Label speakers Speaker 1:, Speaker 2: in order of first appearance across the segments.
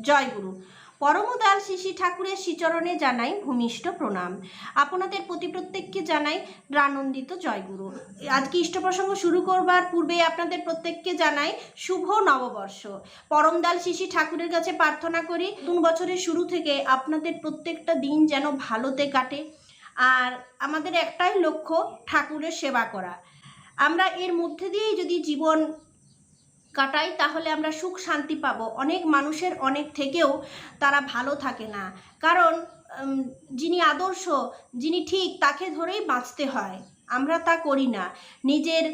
Speaker 1: জয় গুরু পরমদাল শিশি ঠাকুরের শ্রীচরণে জানাই ভূমিষ্ঠ প্রণাম। আপনাদের প্রতি প্রত্যেককে জানাই আনন্দিত জয়গুরু। আজকে ইষ্টপ্রসঙ্গ শুরু করবার পূর্বে আপনাদের প্রত্যেককে জানাই শুভ নববর্ষ। পরমদাল শিশি ঠাকুরের কাছে প্রার্থনা করি, নতুন বছরের শুরু থেকে আপনাদের প্রত্যেকটা দিন যেন ভালোতে কাটে। আর আমাদের একটাই লক্ষ্য ঠাকুরের সেবা করা। আমরা এর মধ্যে দিয়েই যদি জীবন কাটাই, তাহলে আমরা সুখ শান্তি পাব। অনেক মানুষের অনেক থেকেও তারা ভালো থাকে না। কারণ যিনি আদর্শ, যিনি ঠিক, তাকে ধরেই বাঁচতে হয়। আমরা তা করি না। নিজের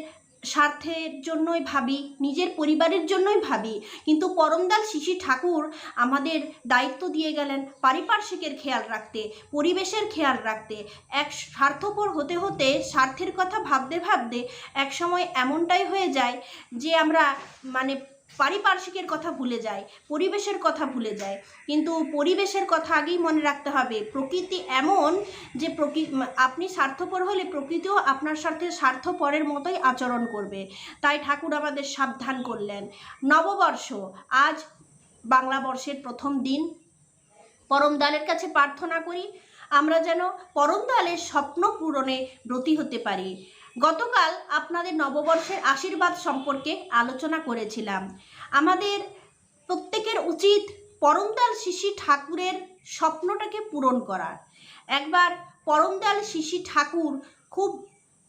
Speaker 1: স্বার্থের জন্যই ভাবি, নিজের পরিবারের জন্যই ভাবি। কিন্তু পরমদাল শিশি ঠাকুর আমাদের দায়িত্ব দিয়ে গেলেন পারিপার্শ্বিকের খেয়াল রাখতে, পরিবেশের খেয়াল রাখতে। এক স্বার্থপর হতে হতে স্বার্থের কথা ভাবতে ভাবতে এক সময় এমনটাই হয়ে যায় যে আমরা মানে পারিপার্শ্বিকের কথা ভুলে যায়, পরিবেশের কথা ভুলে যায়। কিন্তু পরিবেশের কথা আগেই মনে রাখতে হবে। প্রকৃতি এমন যে প্রকৃ আপনি স্বার্থপর হলে প্রকৃতিও আপনার সাথে স্বার্থপরের মতোই আচরণ করবে। তাই ঠাকুর আমাদের সাবধান করলেন। নববর্ষ, আজ বাংলা বর্ষের প্রথম দিন। পরমদালের কাছে প্রার্থনা করি, আমরা যেন পরমদালের স্বপ্ন পূরণে ব্রতী হতে পারি। গতকাল আপনাদের নববর্ষের আশীর্বাদ সম্পর্কে আলোচনা করেছিলাম। আমাদের প্রত্যেকের উচিত পরমদাল শিশি ঠাকুরের স্বপ্নটাকে পূরণ করার। একবার পরমদাল শিশি ঠাকুর খুব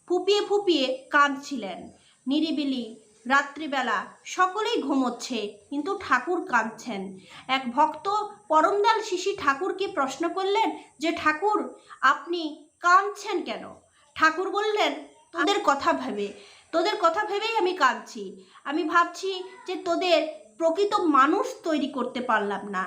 Speaker 1: ফুপিয়ে ফুপিয়ে কাঁদছিলেন। নিরিবিলি রাত্রিবেলা সকলেই ঘুমোচ্ছে, কিন্তু ঠাকুর কাঁদছেন। এক ভক্ত পরমদাল শিশি ঠাকুরকে প্রশ্ন করলেন যে, ঠাকুর, আপনি কাঁদছেন কেন? ঠাকুর বললেন তোদের কথা ভেবে তোদের কথা ভেবেই আমি কাঁদছি। আমি ভাবছি যে তোদের প্রকৃত মানুষ তৈরি করতে পারলাম না।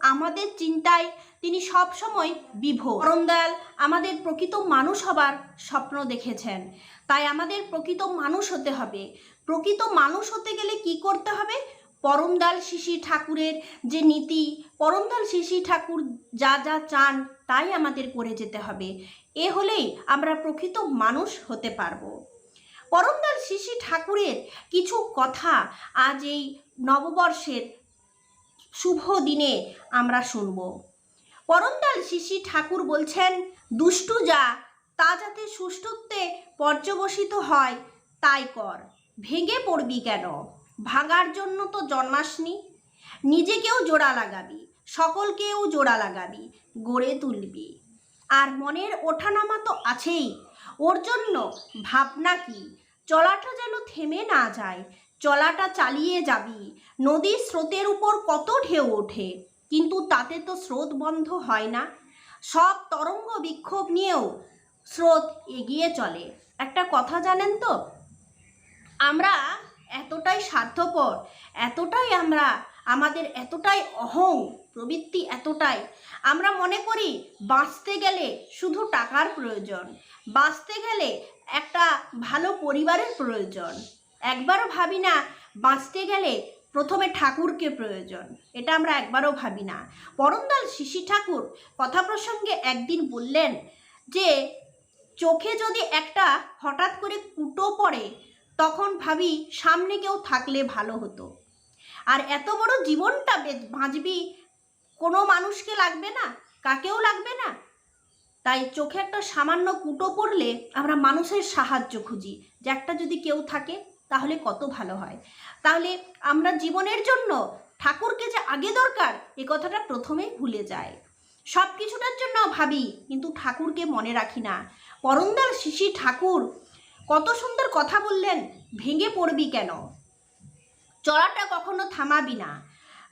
Speaker 1: আমাদের চিন্তায় তিনি সব সময় বিভোর। পরমদয়াল আমাদের প্রকৃত মানুষ হবার স্বপ্ন দেখেছেন। তাই আমাদের প্রকৃত মানুষ হতে হবে। প্রকৃত মানুষ হতে গেলে কি করতে হবে? পরমদাল শিশি ঠাকুরের যে নীতি পরমদাল শিশি ঠাকুর যা যা চান তাই আমাদের করে যেতে হবে। এ হলেই আমরা প্রকৃত মানুষ হতে পারব। পরমদাল শিশি ঠাকুরের কিছু কথা আজ এই নববর্ষের শুভ দিনে আমরা শুনব। পরমদাল শিশি ঠাকুর বলছেন, দুষ্টু যা, তা যাতে সুষ্ঠুত্বে পর্যবসিত হয়, তাই কর। ভেঙে পড়বি কেন? ভাঙার জন্য তো জন্মাসনি। নিজেকেও জোড়া লাগাবি। সকলকেও জোড়া লাগাবি, গড়ে তুলবি। আর মনের ওঠানামা তো আছেই, ওর জন্য ভাবনা কি? চলাটা যেন থেমে না যায়, চলাটা চালিয়ে যাবি। নদীর স্রোতের উপর কত ঢেউ ওঠে, কিন্তু তাতে তো স্রোত বন্ধ হয় না। সব তরঙ্গ বিক্ষোভ নিয়েও স্রোত এগিয়ে চলে। একটা কথা জানেন তো? আমরা এতটাই স্বার্থপর, এতটাই আমরা, আমাদের এতটাই অহং, প্রবৃত্তি এতটাই। আমরা মনে করি বাঁচতে গেলে শুধু টাকার প্রয়োজন, বাঁচতে গেলে একটা ভালো পরিবারের প্রয়োজন। একবারও ভাবি না বাঁচতে গেলে প্রথমে ঠাকুরকে প্রয়োজন, এটা আমরা একবারও ভাবি না। পরমদাল শিশি ঠাকুর কথা প্রসঙ্গে একদিন বললেন যে, চোখে যদি একটা হঠাৎ করে কুটো পড়ে তখন ভাবি সামনে কেউ থাকলে ভালো হতো। আর এত বড় জীবনটা বাঁচবি, কোনো মানুষকে লাগবে না, কাকেও লাগবে না। তাই চোখে একটা সামান্য কুটো পড়লে আমরা মানুষের সাহায্য খুঁজি, যে একটা যদি কেউ থাকে, তাহলে কত ভালো হয়। তাহলে আমরা জীবনের জন্য ঠাকুরকে যে আগে দরকার, এ কথাটা প্রথমেই ভুলে যায় সব কিছুটার জন্য ভাবি, কিন্তু ঠাকুরকে মনে রাখি না। পরমদাল শিশি ঠাকুর কত সুন্দর কথা বললেন, ভেঙে পড়বি কেন? চলাটা কখনো থামাবি না।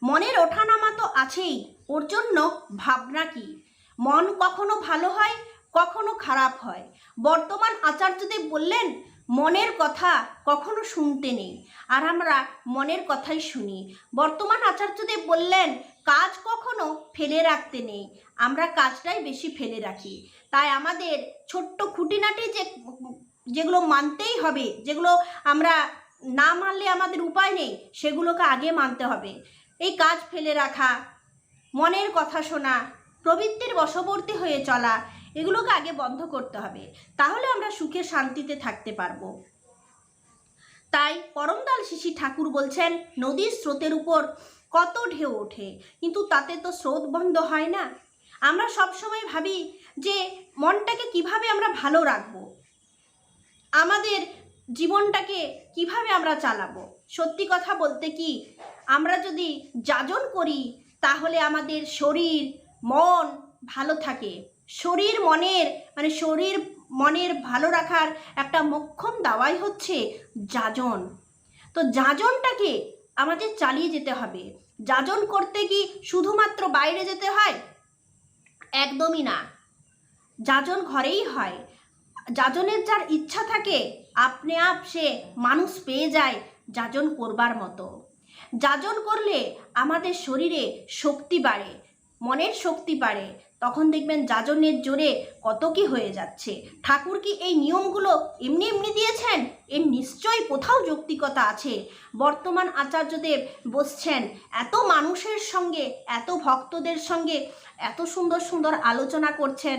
Speaker 1: মনের ওঠানামা তো আছেই, ওর জন্য ভাবনা কি? মন কখনো ভালো হয়, কখনো খারাপ হয়। বর্তমান আচার্যদেব বললেন, মনের কথা কখনো শুনতে নেই। আর আমরা মনের কথাই শুনি। বর্তমান আচার্যদেব বললেন, কাজ কখনো ফেলে রাখতে নেই। আমরা কাজটাই বেশি ফেলে রাখি। তাই আমাদের ছোট্ট খুঁটিনাটি যে যেগুলো মানতেই হবে, যেগুলো আমরা না মানলে আমাদের উপায় নেই, সেগুলোকে আগে মানতে হবে। এই কাজ ফেলে রাখা, মনের কথা শোনা, প্রবৃত্তির বশবর্তী হয়ে চলা, এগুলোকে আগে বন্ধ করতে হবে। তাহলে আমরা সুখে শান্তিতে থাকতে পারব। তাই পরমদাল শিশি ঠাকুর বলছেন, নদীর স্রোতের উপর কত ঢেউ ওঠে, কিন্তু তাতে তো স্রোত বন্ধ হয় না। আমরা সবসময় ভাবি যে মনটাকে কীভাবে আমরা ভালো রাখব। আমাদের জীবনটাকে কীভাবে আমরা চালাবো? সত্যি কথা বলতে কি, আমরা যদি যাজন করি, তাহলে আমাদের শরীর, মন ভালো থাকে। শরীর মনের মানে শরীর মনের ভালো রাখার একটা মোক্ষম দাওয়াই হচ্ছে যাজন। তো যাজনটাকে আমাদের চালিয়ে যেতে হবে। যাজন করতে কি শুধুমাত্র বাইরে যেতে হয়? একদমই না। যাজন ঘরেই হয়। যাজনের যার ইচ্ছা থাকে, আপনি আপ সে মানুষ পেয়ে যায় যাজন করবার মতো। যাজন করলে আমাদের শরীরে শক্তি বাড়ে, মনের শক্তি বাড়ে। তখন দেখবেন যাজনের জোরে কত কি হয়ে যাচ্ছে। ঠাকুর কি এই নিয়মগুলো এমনি এমনি দিয়েছেন? এর নিশ্চয়ই কোথাও যৌক্তিকতা আছে। বর্তমান আচার্যদেব বসছেন, এত মানুষের সঙ্গে, এত ভক্তদের সঙ্গে, এত সুন্দর সুন্দর আলোচনা করছেন।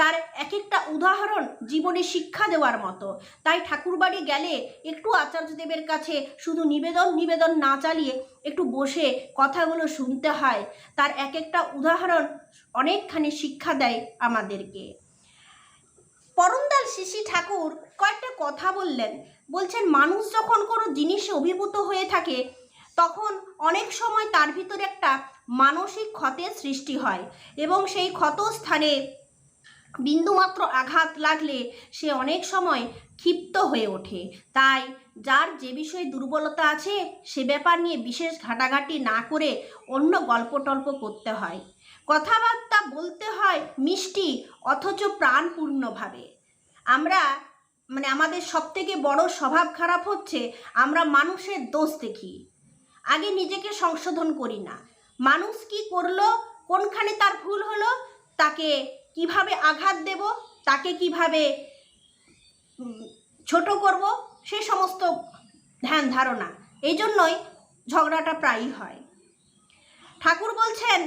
Speaker 1: তার এক একটা উদাহরণ জীবনে শিক্ষা দেওয়ার মতো। তাই ঠাকুরবাড়ি গেলে একটু আচার্যদেবের কাছে শুধু নিবেদন নিবেদন না চালিয়ে একটু বসে কথাগুলো শুনতে হয়। তার এক একটা উদাহরণ অনেকখানি শিক্ষা দেয় আমাদেরকে। পরমদাল শিশি ঠাকুর কয়েকটা কথা বললেন। বলছেন, মানুষ যখন কোনো জিনিসে অভিভূত হয়ে থাকে, তখন অনেক সময় তার ভিতরে একটা মানসিক ক্ষতের সৃষ্টি হয় এবং সেই ক্ষত স্থানে বিন্দুমাত্র আঘাত লাগলে সে অনেক সময় ক্ষিপ্ত হয়ে ওঠে। তাই যার যে বিষয়ে দুর্বলতা আছে, সে ব্যাপার নিয়ে বিশেষ ঘাটাঘাটি না করে অন্য গল্প টল্প করতে হয়। কথাবার্তা বলতে হয় মিষ্টি, অথচ প্রাণপূর্ণভাবে। আমরা মানে আমাদের সবথেকে বড় স্বভাব খারাপ হচ্ছে, আমরা মানুষের দোষ দেখি। আগে নিজেকে সংশোধন করি না। মানুষ কি করল, কোনখানে তার ভুল হলো, তাকে কীভাবে আঘাত দেব, তাকে কীভাবে ছোট করব, সে সমস্ত ধ্যান ধারণা। এই জন্যই ঝগড়াটা প্রায়ই হয়। ঠাকুর বলছেন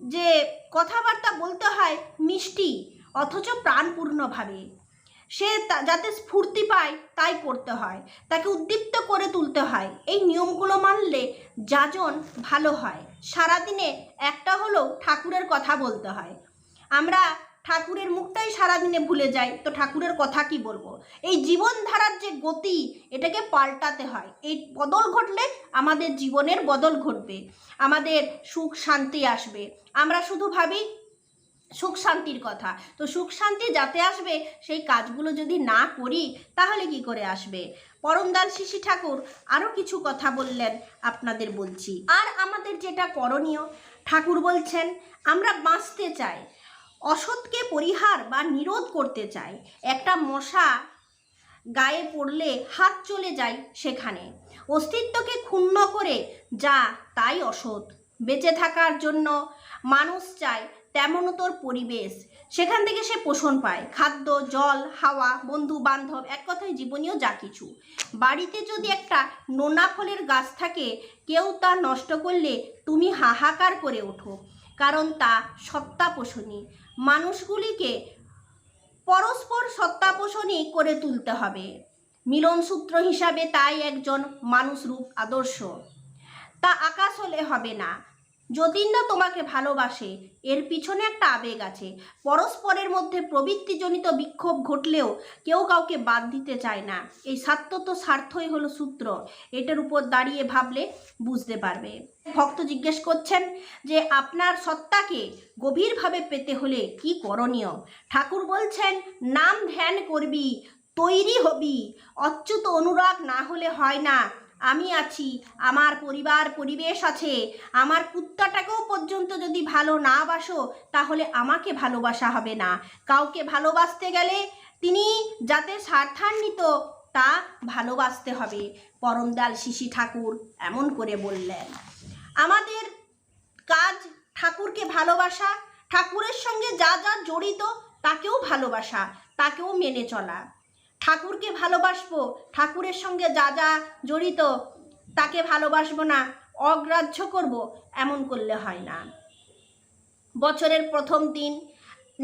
Speaker 1: যে, কথাবার্তা বলতে হয় মিষ্টি, অথচ প্রাণপূর্ণভাবে। সে যাতে স্ফূর্তি পায়, তাই করতে হয়। তাকে উদ্দীপ্ত করে তুলতে হয়। এই নিয়মগুলো মানলে যাজন ভালো হয়। সারাদিনে একটা হলেও ঠাকুরের কথা বলতে হয়। আমরা ঠাকুরের মুখটাই সারাদিনে ভুলে যাই, তো ঠাকুরের কথা কি বলব? এই জীবনধারার যে গতি, এটাকে পাল্টাতে হয়। এই বদল ঘটলে আমাদের জীবনের বদল ঘটবে। আমাদের সুখ শান্তি আসবে। আমরা শুধু ভাবি সুখ শান্তির কথা। তো সুখ শান্তি যাতে আসবে, সেই কাজগুলো যদি না করি, তাহলে কি করে আসবে? পরমদাল শিশি ঠাকুর আরও কিছু কথা বললেন আপনাদের বলছি। আর আমাদের যেটা করণীয়, ঠাকুর বলছেন, আমরা বাঁচতে চাই। অসৎকে পরিহার বা নিরোধ করতে চায়। একটা মশা গায়ে পড়লে হাত চলে যায় সেখানে। অস্তিত্বকে ক্ষুণ্ণ করে যা তাই অসৎ। বেঁচে থাকার জন্য মানুষ চায় তেমন তোর পরিবেশ। সেখান থেকে সে পোষণ পায়। খাদ্য, জল, হাওয়া, বন্ধু, বান্ধব, এক কথায় জীবনীয় যা কিছু। বাড়িতে যদি একটা নোনা ফলের গাছ থাকে, কেউ তা নষ্ট করলে তুমি হাহাকার করে ওঠো। কারণ তা সত্তা পোষণী। মানুষগুলিকে পরস্পর সত্তাপোষণই করে তুলতে হবে। মিলন সূত্র হিসাবে তাই একজন মানুষরূপ আদর্শ। তা আকাশ হলে হবে না। যতীন না তোমাকে ভালোবাসে, এর পিছনে একটা আবেগ আছে। পরস্পরের মধ্যে প্রবৃত্তিজনিত বিক্ষোভ ঘটলেও কেউ কাউকে বাদ দিতে চায় না। এই স্বার্থ তো স্বার্থই হলো সূত্র। এটার উপর দাঁড়িয়ে ভাবলে বুঝতে পারবে। ভক্ত জিজ্ঞেস করছেন যে, আপনার সত্তাকে গভীরভাবে পেতে হলে কি করণীয়? ঠাকুর বলছেন, নাম ধ্যান করবি, তৈরি হবি। অচ্যুত অনুরাগ না হলে হয় না। আমি আছি, আমার পরিবার পরিবেশ আছে। আমার কুত্তাটাকেও পর্যন্ত যদি ভালো না বাসো, তাহলে আমাকে ভালোবাসা হবে না। কাউকে ভালোবাসতে গেলে তিনি যাতে স্বার্থান্বিত, তা ভালোবাসতে হবে। পরমদাল শিশি ঠাকুর এমন করে বললেন, আমাদের কাজ ঠাকুরকে ভালোবাসা, ঠাকুরের সঙ্গে যা যা জড়িত, তাকেও ভালোবাসা, তাকেও মেনে চলা। ঠাকুরকে ভালোবাসবো, ঠাকুরের সঙ্গে যা যা জড়িত, তাকে ভালোবাসবো না, অগ্রাহ্য করব, এমন করলে হয় না। বছরের প্রথম দিন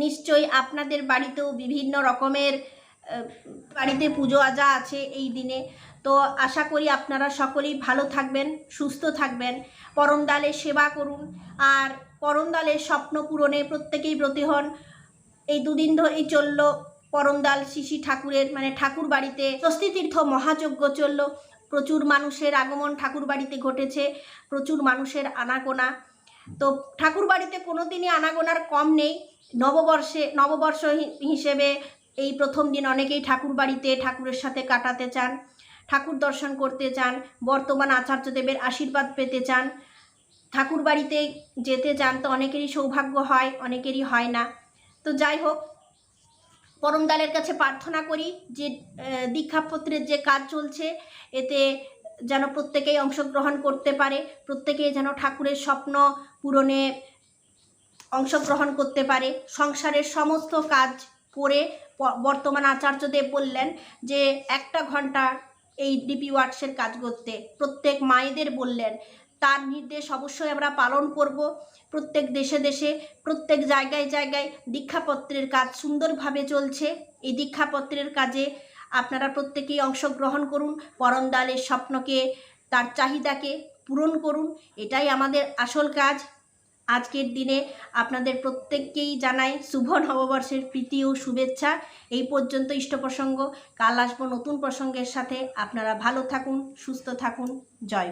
Speaker 1: নিশ্চয়ই আপনাদের বাড়িতেও বিভিন্ন রকমের বাড়িতে পুজো আজা আছে এই দিনে। তো আশা করি আপনারা সকলেই ভালো থাকবেন, সুস্থ থাকবেন পরমদালের সেবা করুন। আর পরমদালের স্বপ্ন পূরণে প্রত্যেকেই ব্রতী হন। এই দুদিন ধরেই চলল পরমদাল শিশি ঠাকুরের মানে ঠাকুর বাড়িতে স্বস্তিতীর্থ মহাযজ্ঞ চলল। প্রচুর মানুষের আগমন ঠাকুর বাড়িতে ঘটেছে, প্রচুর মানুষের আনাগোনা। তো ঠাকুর বাড়িতে কোনো দিনই আনাগোনার কম নেই। নববর্ষে, নববর্ষ হিসেবে এই প্রথম দিন অনেকেই ঠাকুর বাড়িতে ঠাকুরের সাথে কাটাতে চান, ঠাকুর দর্শন করতে চান, বর্তমান আচার্যদেবের আশীর্বাদ পেতে চান। ঠাকুর বাড়িতে যেতে চান তো অনেকেরই সৌভাগ্য হয়, অনেকেরই হয় না। তো যাই হোক পরমদালের কাছে প্রার্থনা করি যে দীক্ষাপত্রের যে কাজ চলছে, এতে যেন প্রত্যেকেই অংশগ্রহণ করতে পারে প্রত্যেকেই যেন ঠাকুরের স্বপ্ন পূরণে অংশগ্রহণ করতে পারে। সংসারের সমস্ত কাজ করে বর্তমান আচার্যদেব বললেন যে, একটা ঘণ্টা এই ডিপি ওয়ার্কসের কাজ করতে। প্রত্যেক মায়েদের বললেন তার নির্দেশ অবশ্যই আমরা পালন করব। প্রত্যেক দেশে দেশে, প্রত্যেক জায়গায় জায়গায় দীক্ষাপত্রের কাজ সুন্দরভাবে চলছে। এই দীক্ষাপত্রের কাজে আপনারা প্রত্যেকেই অংশগ্রহণ করুন। পরমদালের স্বপ্নকে, তার চাহিদাকে পূরণ করুন। এটাই আমাদের আসল কাজ। আজকের দিনে আপনাদের প্রত্যেককেই জানাই শুভ নববর্ষের প্রীতি ও শুভেচ্ছা। এই পর্যন্ত ইষ্ট প্রসঙ্গ। কাল আসব নতুন প্রসঙ্গের সাথে। আপনারা ভালো থাকুন, সুস্থ থাকুন। জয়।